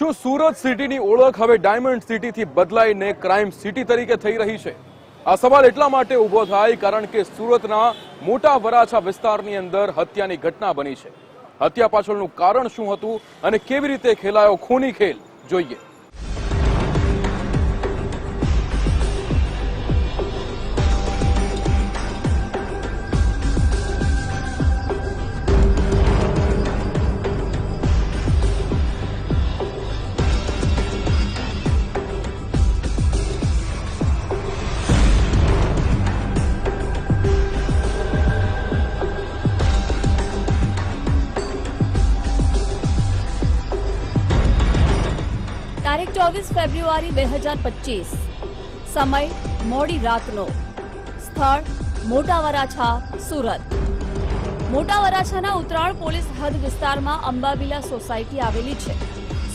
શું સુરત સિટીની ઓળખ હવે ડાયમંડ સિટીથી બદલાઈને ક્રાઇમ સિટી તરીકે થઈ રહી છે? આ સવાલ એટલા માટે ઊભો થાય કારણ કે સુરતના મોટા વરાછા વિસ્તારની અંદર હત્યાની ઘટના બની છે. હત્યા પાછળનું કારણ શું હતું અને કેવી રીતે ખેલાયો ખૂની ખેલ? જોઈએ. ચોવીસ ફેબ્રુઆરી બે હજાર પચીસ. સમય, મોડી રાતનો. સ્થળ મોટા વરાછા સુરત. મોટા વરાછાના ઉત્તરાયણ પોલીસ હદ વિસ્તારમાં અંબાવિલા સોસાયટી આવેલી છે.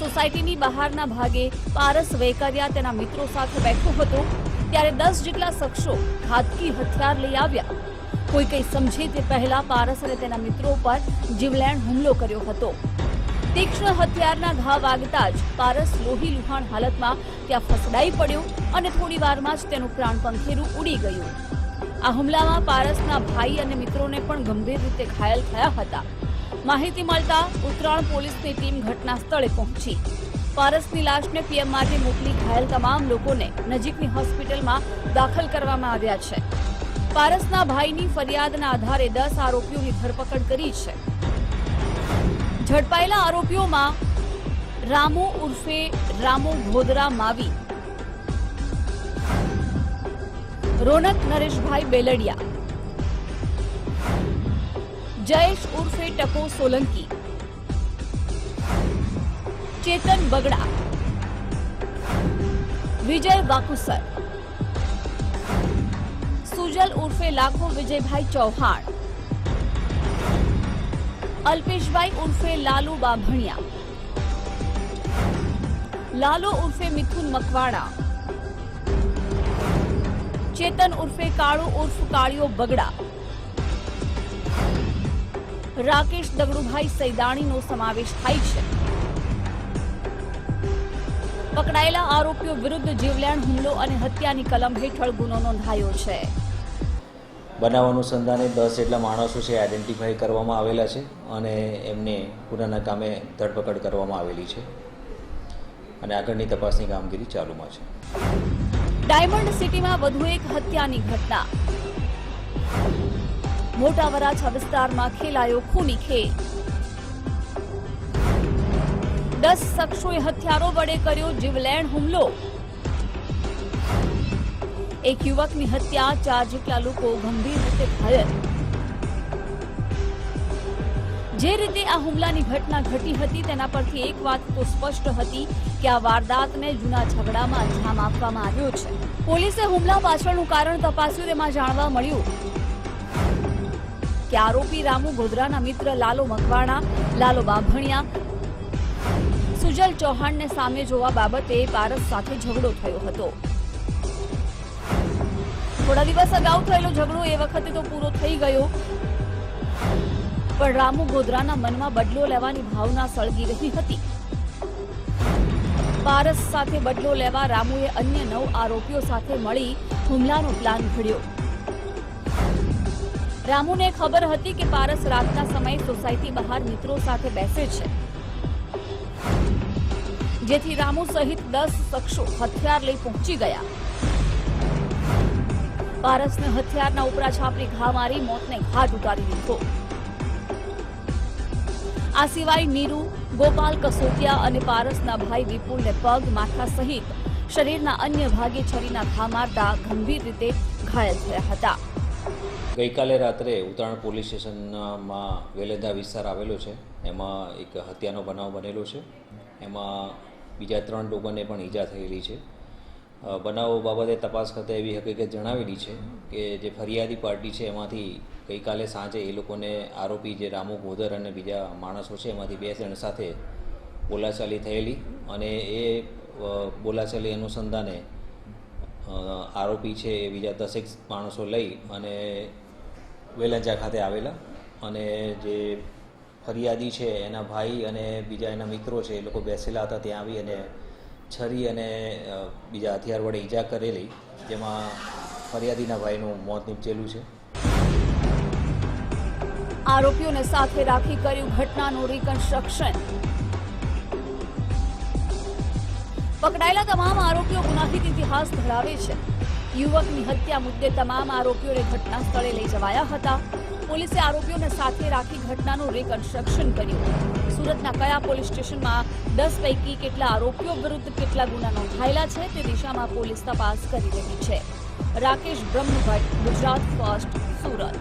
સોસાયટીની બહારના ભાગે પારસ વેકરિયા તેના મિત્રો સાથે બેઠો હતો, ત્યારે દસ જેટલા શખ્સો ઘાતકી હથિયાર લઈ આવ્યા. કોઈ કંઈ સમજે તે પહેલા પારસ અને તેના મિત્રો પર જીવલેણ હુમલો કર્યો હતો. તીક્ષ્ણ હથિયારના ઘા વાગતા જ પારસ લોહી લુહાણ હાલતમાં ત્યાં ફસડાઈ પડ્યો અને થોડી વારમાં જ તેનું પ્રાણ પંખેરું ઉડી ગયું. આ હુમલામાં પારસના ભાઈ અને મિત્રોને પણ ગંભીર રીતે ઘાયલ થયા હતા. માહિતી મળતા ઉત્તરાયણ પોલીસની ટીમ ઘટના સ્થળે પહોંચી. પારસની લાશને પીએમ માટે મોકલી ઘાયલ તમામ લોકોને નજીકની હોસ્પિટલમાં દાખલ કરવામાં આવ્યા છે. પારસના ભાઈની ફરિયાદના આધારે દસ આરોપીઓની ધરપકડ કરી છે. ઝડપાયેલા આરોપીઓમાં રામુ ઉર્ફે રામુ ઘોદરા માવી રોનક નરેશભાઈ બેલડિયા જયેશ ઉર્ફે ટકો સોલંકી ચેતન બગડા વિજય વાકુસર સુજલ ઉર્ફે લાખો વિજયભાઈ ચૌહાણ અલ્પેશભાઈ ઉર્ફે લાલુ બાભણિયા. લાલો ઉર્ફે મિથુન મકવાણા. ચેતન ઉર્ફે કાળુ ઉર્ફ કાળિયો બગડા. રાકેશ દગડુભાઈ સૈદાણીનો સમાવેશ થાય છે. પકડાયેલા આરોપીઓ વિરુદ્ધ જીવલેણ હુમલો અને હત્યાની કલમ હેઠળ ગુનો નોંધાયો છે. બનાવ અનુસંધાને દસ જેટલા માણસો છે આઈડેન્ટિફાઈ કરવામાં આવેલા છે અને એમને ગુનાના કામે ધરપકડ કરવામાં આવેલી છે. અને આગળની તપાસની કામગીરી ચાલુમાં છે. ડાયમંડ સિટીમાં વધુ એક હત્યાની ઘટના. મોટા વરાછા વિસ્તારમાં ખેલાયો ખૂની ખેલ. દસ શખ્સોએ હથિયારો વડે કર્યો જીવલેણ હુમલો. એક યુવકની હત્યા, ચાર જેટલા લોકો ગંભીર રીતે ઘાયલ. જે રીતે આ હુમલાની ઘટના ઘટી હતી, તેના પરથી એક વાત તો સ્પષ્ટ હતી કે આ વારદાતને જૂના ઝઘડામાં અંજામ આપવામાં આવ્યો છે. પોલીસે હુમલા પાછળનું કારણ તપાસ્યું, તેમાં જાણવા મળ્યું કે આરોપી રામુ ગોધરાના મિત્ર લાલો મકવાણા, લાલો બાભણિયા, સુજલ ચૌહાણને સામે જોવા બાબતે પારસ સાથે ઝઘડો થયો હતો. થોડા દિવસ અગાઉ થયેલો ઝઘડો એ વખતે તો પૂરો થઈ ગયો. પણ રામુ ગોધરાના મનમાં બદલો લેવાની ભાવના સળગી રહી હતી. પારસ સાથે બદલો લેવા રામુએ અન્ય નવ આરોપીઓ સાથે મળી હુમલાનો પ્લાન ઘડ્યો. રામુને ખબર હતી કે પારસ રાતના સમયે સોસાયટી બહાર મિત્રો સાથે બેસે છે. જેથી રામુ સહિત દસ શખ્સો હથિયાર લઈ પહોંચી ગયા. પારસને હથિયારના ઉપરા છાપરી ઘા મારી મોતને ઘાટ ઉતારી દીધો. આ સિવાય નીરુ, ગોપાલ કસોટિયા અને પારસના ભાઈ વિપુલને પગ, માથા સહિત શરીરના અન્ય ભાગે છરીના ઘા મારતા ગંભીર રીતે ઘાયલ થયા હતા. ગઈકાલે રાત્રે ઉત્તરાયણ પોલીસ સ્ટેશનમાં વેલેદા વિસ્તાર આવેલો છે. એમાં એક હત્યાનો બનાવ બનેલો છે. એમાં બીજા ત્રણ લોકોને પણ ઈજા થયેલી છે. બનાવો બાબતે તપાસ ખાતે એવી હકીકત જણાવેલી છે કે જે ફરિયાદી પાર્ટી છે, એમાંથી ગઈકાલે સાંજે એ લોકોને આરોપી જે રામુ ગોધર અને બીજા માણસો છે, એમાંથી બે જણ સાથે બોલાચાલી થયેલી અને એ બોલાચાલી અનુસંધાને આરોપી છે એ બીજા દસેક માણસો લઈ અને વેલંજા ખાતે આવેલા અને જે ફરિયાદી છે એના ભાઈ અને બીજા એના મિત્રો છે એ લોકો બેસેલા હતા ત્યાં આવી અને છરી અને બીજા હથિયાર વડે ઈજા કરેલી, જેમાં ફરિયાદીના ભાઈનું મોત નીપજેલું છે. આરોપીઓને સાથે રાખી કર્યું ઘટનાનું રિકન્સ્ટ્રક્શન પકડાયેલા તમામ આરોપીઓ ગુનાહિત ઇતિહાસ ધરાવે છે. યુવકની હત્યા મુદ્દે તમામ આરોપીઓને ઘટના સ્થળે લઈ જવાયા હતા. પોલીસે આરોપીઓને સાથે રાખી ઘટનાનું રિકન્સ્ટ્રક્શન કર્યું. સુરતના કયા પોલીસ સ્ટેશનમાં દસ પૈકી કેટલા આરોપીઓ વિરુદ્ધ કેટલા ગુના નોંધાયેલા છે તે દિશામાં પોલીસ તપાસ કરી રહી છે. રાકેશ બ્રહ્મભટ્ટ, ગુજરાત ફર્સ્ટ, સુરત.